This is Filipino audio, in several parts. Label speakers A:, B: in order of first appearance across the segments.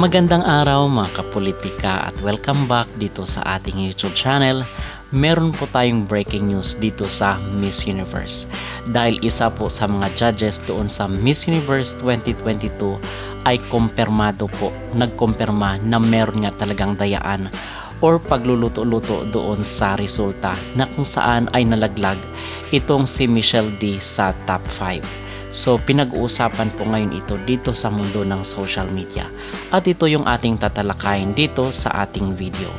A: Magandang araw mga kapolitika at welcome back dito sa ating YouTube channel. Meron po tayong breaking news dito sa Miss Universe. Dahil isa po sa mga judges doon sa Miss Universe 2022 ay kumpirmado po, nagkumpirma na meron nga talagang dayaan or pagluluto-luto doon sa resulta na kung saan ay nalaglag itong si Michelle D sa top 5. So pinag-uusapan po ngayon ito dito sa mundo ng social media at ito yung ating tatalakayin dito sa ating video.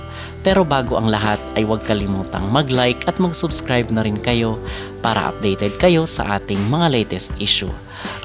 A: Pero bago ang lahat ay huwag kalimutang mag-like at mag-subscribe na rin kayo para updated kayo sa ating mga latest issue.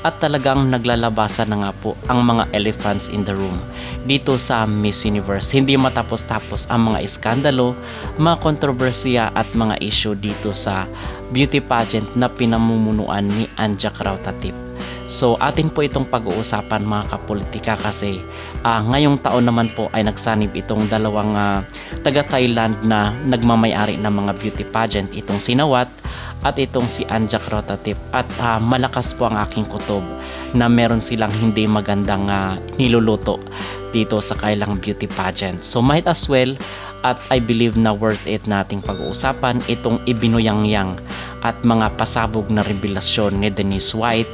A: At talagang naglalabasan na nga po ang mga elephants in the room dito sa Miss Universe. Hindi matapos-tapos ang mga iskandalo, mga kontrobersiya at mga issue dito sa beauty pageant na pinamumunuan ni Anja Krautatip. So atin po itong pag-uusapan mga kapolitika kasi uh, ngayong taon naman po ay nagsanib itong dalawang uh, taga Thailand na nagmamayari ng mga beauty pageant itong sinawat at itong si Anja Rotatip at uh, malakas po ang aking kutob na meron silang hindi magandang uh, niluluto dito sa kailang beauty pageant. So might as well at I believe na worth it nating pag-uusapan itong ibinuyang-yang at mga pasabog na revelasyon ni Denise White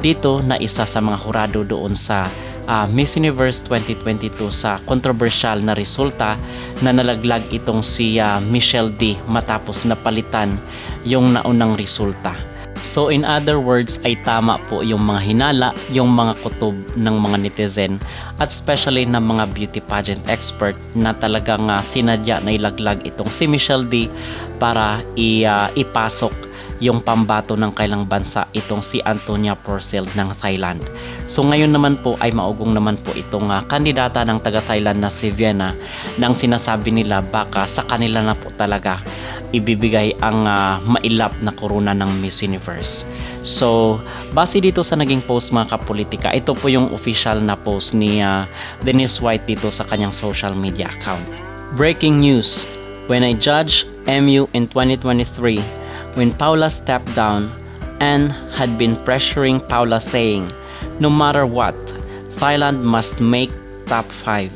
A: dito na isa sa mga hurado doon sa uh, Miss Universe 2022 sa controversial na resulta na nalaglag itong si uh, Michelle D matapos napalitan yung naunang resulta. So in other words ay tama po yung mga hinala, yung mga kutob ng mga netizen at especially ng mga beauty pageant expert na talagang uh, sinadya na ilaglag itong si Michelle D para i, uh, ipasok yung pambato ng kailang bansa itong si Antonia Porcel ng Thailand. So ngayon naman po ay maugong naman po itong uh, kandidata ng taga Thailand na si Vienna nang sinasabi nila baka sa kanila na po talaga ibibigay ang uh, mailap na korona ng Miss Universe. So, base dito sa naging post mga kapolitika, ito po yung official na post ni uh, Denise White dito sa kanyang social media account. Breaking news, when I judge MU in 2023, when Paula stepped down, Anne had been pressuring Paula saying, no matter what, Thailand must make top 5.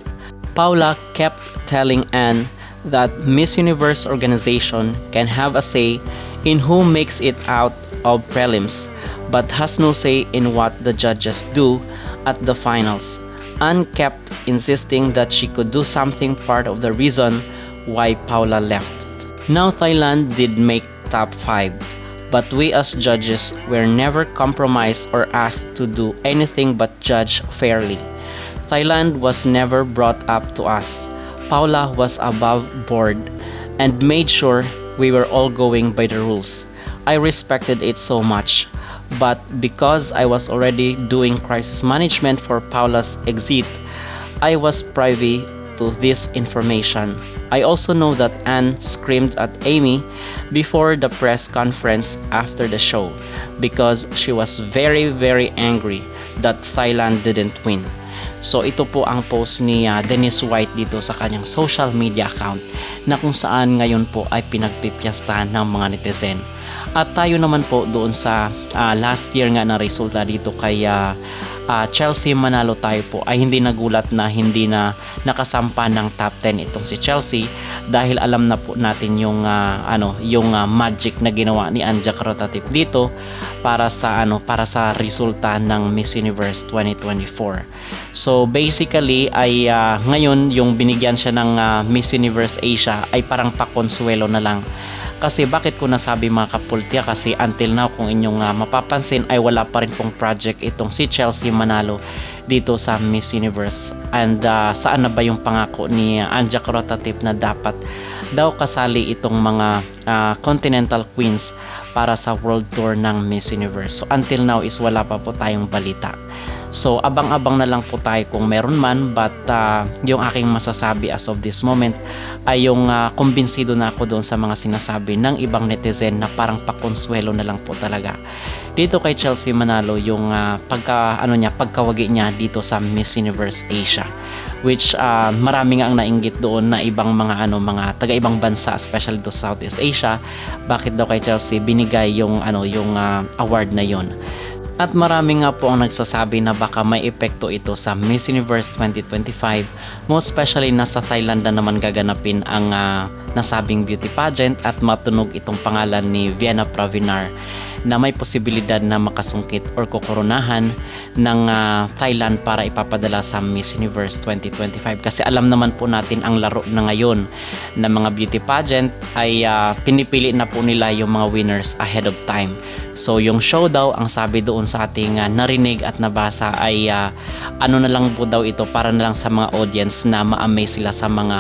A: Paula kept telling Anne that Miss Universe organization can have a say in who makes it out of prelims but has no say in what the judges do at the finals. Anne kept insisting that she could do something part of the reason why Paula left. Now Thailand did make top 5, but we as judges were never compromised or asked to do anything but judge fairly. Thailand was never brought up to us. Paula was above board and made sure we were all going by the rules. I respected it so much. But because I was already doing crisis management for Paula's exit, I was privy to this information. I also know that Anne screamed at Amy before the press conference after the show because she was very very angry that Thailand didn't win. So ito po ang post ni uh, Dennis White dito sa kanyang social media account na kung saan ngayon po ay pinagpipyastahan ng mga netizen. At tayo naman po doon sa uh, last year nga na resulta dito kay uh, uh, Chelsea manalo tayo po ay hindi nagulat na hindi na nakasampa ng top 10 itong si Chelsea dahil alam na po natin yung uh, ano yung uh, magic na ginawa ni Anja Rotatip dito para sa ano para sa resulta ng Miss Universe 2024. So basically ay uh, ngayon yung binigyan siya ng uh, Miss Universe Asia ay parang pakonsuelo na lang. Kasi bakit ko nasabi mga kapultya kasi until now kung inyong uh, mapapansin ay wala pa rin pong project itong si Chelsea Manalo dito sa Miss Universe and uh, saan na ba yung pangako ni Anja Rotatip na dapat daw kasali itong mga uh, continental queens para sa world tour ng Miss Universe. So until now is wala pa po tayong balita. So abang-abang na lang po tayo kung meron man but uh, yung aking masasabi as of this moment ay yung uh, kumbinsido na ako doon sa mga sinasabi ng ibang netizen na parang pakonsuelo na lang po talaga. Dito kay Chelsea Manalo yung uh, pagka ano niya pagkawagi niya dito sa Miss Universe Asia which uh, marami nga ang nainggit doon na ibang mga ano mga taga-ibang bansa especially to Southeast Asia bakit daw kay Chelsea binigay yung ano yung uh, award na yon At marami nga po ang nagsasabi na baka may epekto ito sa Miss Universe 2025, most especially nasa Thailand na naman gaganapin ang ah, nasabing beauty pageant at matunog itong pangalan ni Vienna Pravinar na may posibilidad na makasungkit or kokoronahan ng ah, Thailand para ipapadala sa Miss Universe 2025 kasi alam naman po natin ang laro na ngayon ng mga beauty pageant ay ah, pinipili na po nila yung mga winners ahead of time. So yung show daw ang sabi doon sa ating ah, narinig at nabasa ay ah, ano na lang po daw ito para na lang sa mga audience na ma-amaze sila sa mga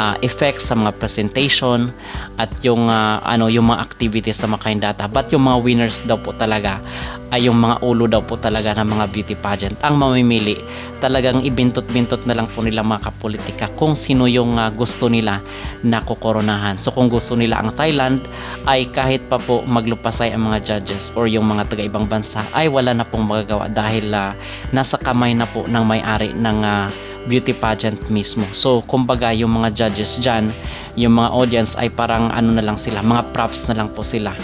A: ah, effects sa mga presentation at yung ah, ano yung mga activities sa mga data. But yung mga winners daw po talaga. Ay yung mga ulo daw po talaga ng mga beauty pageant ang mamimili. Talagang ibintot-bintot na lang po nila mga kapolitika kung sino yung ah, gusto nila na kukoronahan. So kung gusto nila ang Thailand ay kahit pa po maglupasay ang mga judges or yung mga taga ibang bansa ay wala na pong magagawa dahil ah, nasa kamay na po ng may-ari ng ah, beauty pageant mismo. So kumbaga yung mga judges dyan yung mga audience ay parang ano na lang sila mga props na lang po sila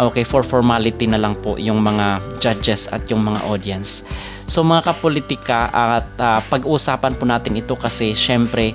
A: okay for formality na lang po yung mga judges at yung mga audience. So mga kapolitika at ah, pag-usapan po natin ito kasi syempre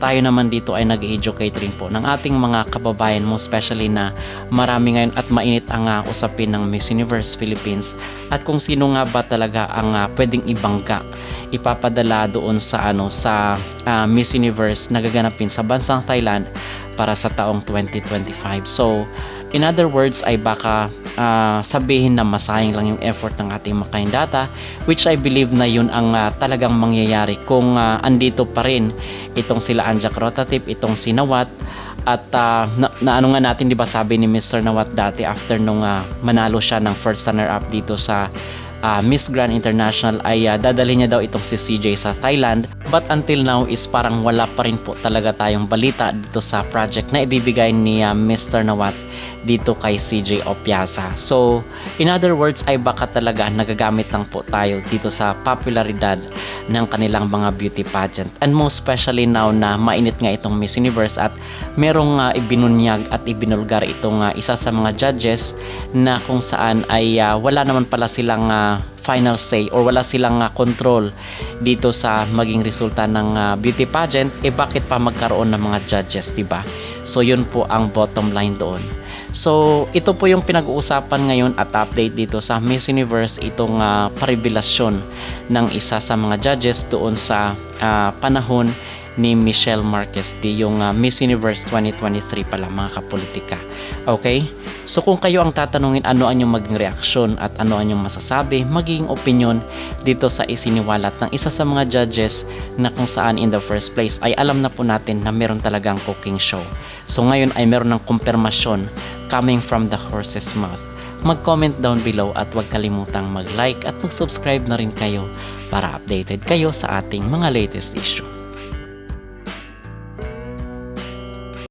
A: tayo naman dito ay nag-educate rin po ng ating mga kababayan mo especially na marami ngayon at mainit ang ah, usapin ng Miss Universe Philippines. At kung sino nga ba talaga ang ah, pwedeng ibangga ipapadala doon sa ano sa ah, Miss Universe na gaganapin sa bansang Thailand para sa taong 2025 so in other words ay baka ah, sabihin na masayang lang yung effort ng ating mga kandidata which I believe na yun ang ah, talagang mangyayari kung ah, andito pa rin itong sila Anja Rotatip, itong si Nawat at ah, na, na ano nga natin 'di ba sabi ni Mr. Nawat dati after nung ah, manalo siya ng first runner up dito sa ah, Miss Grand International ay ah, dadalhin niya daw itong si CJ sa Thailand but until now is parang wala pa rin po talaga tayong balita dito sa project na ibibigay ni ah, Mr. Nawat dito kay CJ Opiasa. So, in other words ay baka talaga nagagamit lang po tayo dito sa popularidad ng kanilang mga beauty pageant. And most especially now na mainit nga itong Miss Universe at merong uh, ibinunyag at ibinulgar itong ah, isa sa mga judges na kung saan ay ah, wala naman pala silang ah, final say or wala silang ah, control dito sa maging resulta ng ah, beauty pageant eh bakit pa magkaroon ng mga judges 'di ba? So yun po ang bottom line doon. So, ito po yung pinag-uusapan ngayon at update dito sa Miss Universe itong uh, parevelasyon ng isa sa mga judges doon sa ah, panahon ni Michelle Marquez di yung ah, Miss Universe 2023 pala mga kapolitika. Okay? So kung kayo ang tatanungin ano ang yung maging reaksyon at ano ang yung masasabi, magiging opinion dito sa isiniwalat ng isa sa mga judges na kung saan in the first place ay alam na po natin na meron talagang cooking show. So ngayon ay meron ng kumpirmasyon coming from the horse's mouth. Mag-comment down below at huwag kalimutang mag-like at mag-subscribe na rin kayo para updated kayo sa ating mga latest issue.